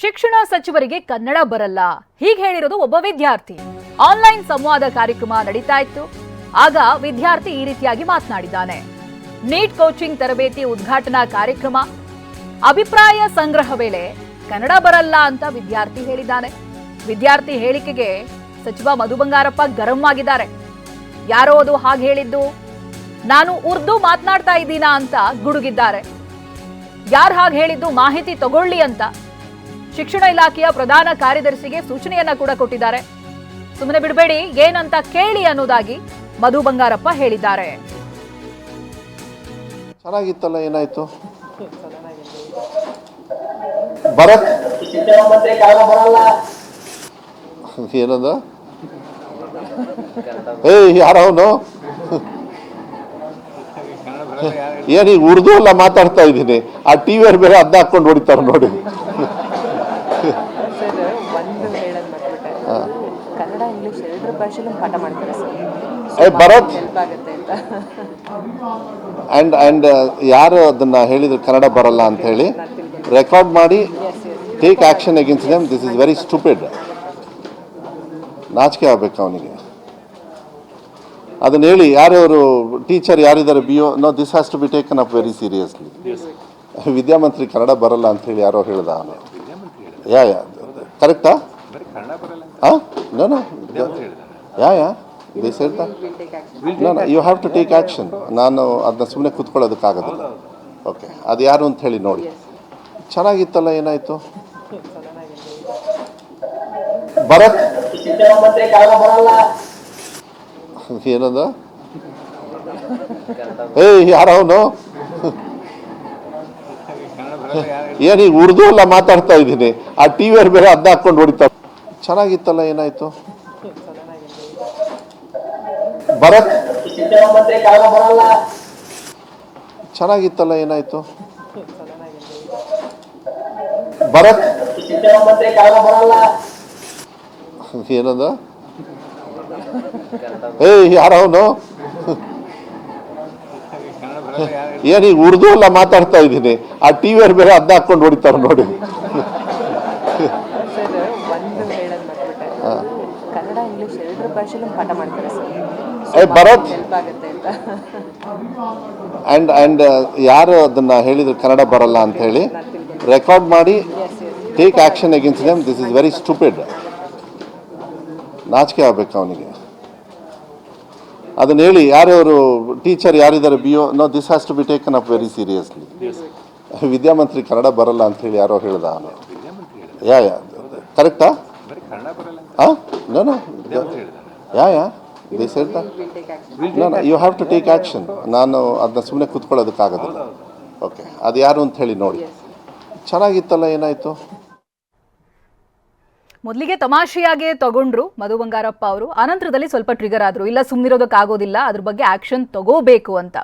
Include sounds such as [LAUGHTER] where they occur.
ಶಿಕ್ಷಣ ಸಚಿವರಿಗೆ ಕನ್ನಡ ಬರಲ್ಲ. ಹೀಗೆ ಹೇಳಿರೋದು ಒಬ್ಬ ವಿದ್ಯಾರ್ಥಿ. ಆನ್ಲೈನ್ ಸಂವಾದ ಕಾರ್ಯಕ್ರಮ ನಡೀತಾ ಇತ್ತು. ಆಗ ವಿದ್ಯಾರ್ಥಿ ಈ ರೀತಿಯಾಗಿ ಮಾತನಾಡಿದ್ದಾನೆ. ನೀಟ್ ಕೋಚಿಂಗ್ ತರಬೇತಿ ಉದ್ಘಾಟನಾ ಕಾರ್ಯಕ್ರಮ. ಅಭಿಪ್ರಾಯ ಸಂಗ್ರಹ ವೇಳೆ ಕನ್ನಡ ಬರಲ್ಲ ಅಂತ ವಿದ್ಯಾರ್ಥಿ ಹೇಳಿದ್ದಾನೆ. ವಿದ್ಯಾರ್ಥಿ ಹೇಳಿಕೆಗೆ ಸಚಿವ ಮಧು ಬಂಗಾರಪ್ಪ ಗರಂ ಆಗಿದ್ದಾರೆ. ಯಾರೋ ಅದು ಹಾಗೆ ಹೇಳಿದ್ದು, ನಾನು ಉರ್ದು ಮಾತನಾಡ್ತಾ ಇದ್ದೀನಾ ಅಂತ ಗುಡುಗಿದ್ದಾರೆ. ಯಾರು ಹಾಗೆ ಹೇಳಿದ್ದು ಮಾಹಿತಿ ತಗೊಳ್ಳಿ ಅಂತ. ಶಿಕ್ಷಣ ಇಲಾಖೆಯ ಪ್ರಧಾನ ಕಾರ್ಯದರ್ಶಿಗೆ ಸೂಚನೆಯನ್ನ ಕೂಡ ಕೊಟ್ಟಿದ್ದಾರೆ. ಸುಮ್ಮನೆ ಬಿಡಬೇಡಿ, ಏನಂತ ಕೇಳಿ ಅನ್ನೋದಾಗಿ ಮಧು ಬಂಗಾರಪ್ಪ ಹೇಳಿದ್ದಾರೆ. ಚೆನ್ನಾಗಿತ್ತಲ್ಲ, ಏನಾಯ್ತು? ಏನದ? ಏಯ್ ಯಾರವನು ಏನೀಗ ಉರ್ದು ಎಲ್ಲ ಮಾತಾಡ್ತಾ ಇದ್ದೀನಿ. ಆ ಟಿವಿಯವ್ರು ಬೇರೆ ಅದ್ದ ಹಾಕೊಂಡು ಹೊಡಿತಾರೆ ನೋಡಿ ಸರ್ ಒಂದು ಹೇಳೋದು ಮರ್ತ್ಬಿಟ್ಟೆ ಕನ್ನಡ ಇಂಗ್ಲೀಷ್ ಎರಡರ ಪಾಠ ಮಾಡ್ತಾರೆ ಸರ್ ಭರತ್! ಹೆಲ್ಪ್ ಆಗುತ್ತೆ ಅಂತ. ಆ್ಯಂಡ್ ಆ್ಯಂಡ್ ಯಾರು ಅದನ್ನ ಹೇಳಿದ್ರು ಕನ್ನಡ ಬರಲ್ಲ ಅಂತ ಹೇಳಿ ರೆಕಾರ್ಡ್ ಮಾಡಿ take action against them this is very stupid ನಾಚಿಕೆ ಆಗ್ಬೇಕು ಅವನಿಗೆ. ಅದನ್ನ ಹೇಳಿ ಯಾರ್ಯಾರು ಟೀಚರ್ ಯಾರಿದ್ದಾರೆ B O no this has to be taken up very seriously ವಿದ್ಯಾಮಂತ್ರಿ Kannada ಬರಲ್ಲ ಅಂತ ಹೇಳಿ ಯಾರೋ ಹೇಳ್ದ ಅವನು ಯಾ ಯಾ ಕರೆಕ್ಟಾ ಹಾಂ no no yeah yeah no no you have to take action ನಾನು ಅದನ್ನ ಸುಮ್ಮನೆ ಕೂತ್ಕೊಳ್ಳೋದಕ್ಕಾಗೋದಿಲ್ಲ. ಓಕೆ ಅದು ಯಾರು ಅಂತ ಹೇಳಿ ನೋಡಿ. ಚೆನ್ನಾಗಿತ್ತಲ್ಲ ಏನಾಯಿತು? [LAUGHS] ಭರತ್. [LAUGHS] ಏನದ? ಏಯ್ ಯಾರವನು ಏನೀಗ ಉರ್ದು ಎಲ್ಲ ಮಾತಾಡ್ತಾ ಇದ್ದೀನಿ. ಆ ಟಿವಿಯವ್ರ ಬೇರೆ ಅದ್ನ ಹಾಕೊಂಡು ಹೊಡಿತಾರೆ ಚೆನ್ನಾಗಿತ್ತಲ್ಲ ಏನಾಯ್ತು? ಭರತ್? ಚೆನ್ನಾಗಿತ್ತಲ್ಲ ಏನಾಯ್ತು? ಭರತ್? ಏನದ? ಏಯ್ ಯಾರವನು ಈಗ ಉರ್ದು ಎಲ್ಲ ಮಾತಾಡ್ತಾ ಇದ್ದೀನಿ. ಆ ಟಿವಿಯವ್ರು ಬೇರೆ ಅದ್ದ ಹಾಕೊಂಡು ಹೊಡಿತಾರೆ ನೋಡಿ ಸರ್ ಒಂದು ಹೇಳೋದು ಮರ್ತ್ಬಿಟ್ಟೆ ಕನ್ನಡ ಇಂಗ್ಲಿಷ್ ಎರಡರ ಭಾಷೆಲೂ ಪಾಠ ಮಾಡ್ತಾರೆ ಸರ್. ಏ ಭರತ್! ಹೆಲ್ಪ್ ಆಗುತ್ತೆ ಅಂತ. ಆ್ಯಂಡ್ ಆ್ಯಂಡ್ ಯಾರು ಅದನ್ನ ಹೇಳಿದ್ರು ಕನ್ನಡ ಬರಲ್ಲ ಅಂತ ಹೇಳಿ ರೆಕಾರ್ಡ್ ಮಾಡಿ take action against them this is very stupid ನಾಚಿಕೆ ಆಗ್ಬೇಕು ಅವನಿಗೆ. ಅದನ್ನ ಹೇಳಿ ಯಾರ್ಯಾರು ಟೀಚರ್ ಯಾರಿದ್ದಾರೆ B O no this has to be taken up very seriously ವಿದ್ಯಾಮಂತ್ರಿ Kannada ಬರಲ್ಲ ಅಂತ ಹೇಳಿ ಯಾರೋ ಹೇಳ್ದ ಅವನು. ಯಾ ಯಾ ಕರೆಕ್ಟಾ ಹಾಂ no no yeah yeah? No no you have to take action ನಾನು ಅದನ್ನ ಸುಮ್ಮನೆ ಕೂತ್ಕೊಳ್ಳೋದಕ್ಕಾಗೋದಿಲ್ಲ. ಓಕೆ ಅದು ಯಾರು ಅಂತ ಹೇಳಿ ನೋಡಿ. ಚೆನ್ನಾಗಿತ್ತಲ್ಲ ಏನಾಯಿತು? ಮೊದಲಿಗೆ ತಮಾಷೆಯಾಗೆ ತಗೊಂಡ್ರು ಮಧು ಬಂಗಾರಪ್ಪ ಅವರು. ಅನಂತರದಲ್ಲಿ ಸ್ವಲ್ಪ ಟ್ರಿಗರ್ ಆದರು. ಇಲ್ಲ ಸುಮ್ಮನಿರೋದಕ್ಕಾಗೋದಿಲ್ಲ ಅದ್ರ ಬಗ್ಗೆ ಆ್ಯಕ್ಷನ್ ತಗೋಬೇಕು ಅಂತ.